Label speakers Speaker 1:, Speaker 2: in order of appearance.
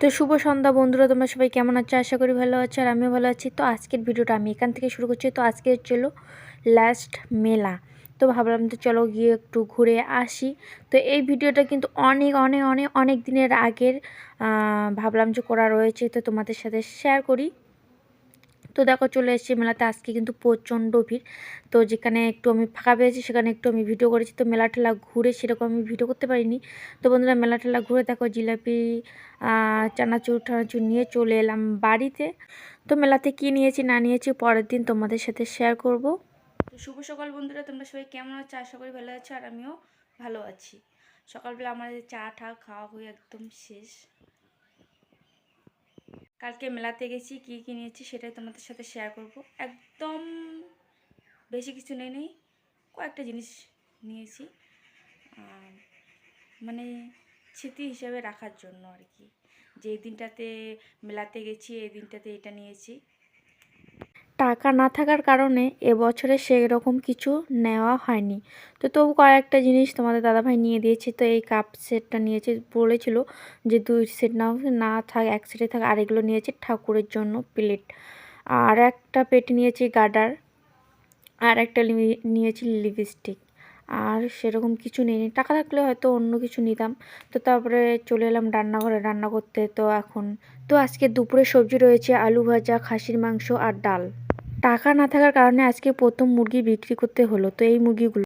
Speaker 1: তো শুভ সন্ধ্যা বন্ধুরা, তোমরা সবাই কেমন আছো? আশা করি ভালো আছো আর আমিও ভালো আছি। তো আজকের ভিডিওটা আমি এখান থেকে শুরু করছি। তো আজকে হচ্ছিল লাস্ট মেলা। তো ভাবলাম তো চলো গিয়ে একটু ঘুরে আসি। তো এই ভিডিওটা কিন্তু অনেক অনেক অনেক অনেক দিনের আগের ভাবলাম যে করা রয়েছে। তো তোমাদের সাথে শেয়ার করি। তো দেখো চলে এসেছি মেলাতে। আজকে কিন্তু প্রচণ্ড ভিড়। তো যেখানে একটু আমি ফাঁকা পেয়েছি, সেখানে একটু আমি ভিডিও করেছি। তো মেলা ঠেলা ঘুরে সেরকম আমি ভিডিও করতে পারিনি। তো বন্ধুরা মেলা ঠেলা ঘুরে দেখো জিলাপি চানাচুর, টানাচুর নিয়ে চলে এলাম বাড়িতে। তো মেলাতে কি নিয়েছি, না নিয়েছি, পরের দিন তোমাদের সাথে শেয়ার করব। তো শুভ সকাল বন্ধুরা, তোমরা সবাই কেমন আছো? আশা করি ভালো আছো, আর আমিও ভালো আছি। সকালবেলা আমাদের চা টা খাওয়া হয়ে একদম শেষ। কালকে মেলাতে গেছি, কি, কী নিয়েছি সেটাই তোমাদের সাথে শেয়ার করব। একদম বেশি কিছু নেই নেই, কয়েকটা জিনিস নিয়েছি মানে স্মৃতি হিসাবে রাখার জন্য আর কি। যে দিনটাতে মেলাতে গেছি, এই দিনটাতে এটা নিয়েছি। টাকা না থাকার কারণে এবছরে সেরকম কিছু নেওয়া হয়নি। তো তবু কয়েকটা জিনিস তোমাদের দাদাভাই নিয়ে দিয়েছে। তো এই কাপ সেটটা নিয়েছে, বলেছিল যে দুই সেট নাও, না থাক, এক সেটে থাক, আর এগুলো নিয়েছে ঠাকুরের জন্য প্লেট আর একটা পেটি নিয়েছি গার্ডার আর একটা নিয়েছি লিপস্টিক আর সেরকম কিছু নেই, টাকা থাকলে হয়তো অন্য কিছু নিতাম। তো তারপরে চলে এলাম রান্নাঘরে, রান্না করতে। তো এখন, তো আজকে দুপুরে সবজি রয়েছে আলু ভাজা, খাসির মাংস আর ডাল। টাকা না থাকার কারণে আজকে প্রথম মুরগি বিক্রি করতে হলো। তো এই মুরগিগুলো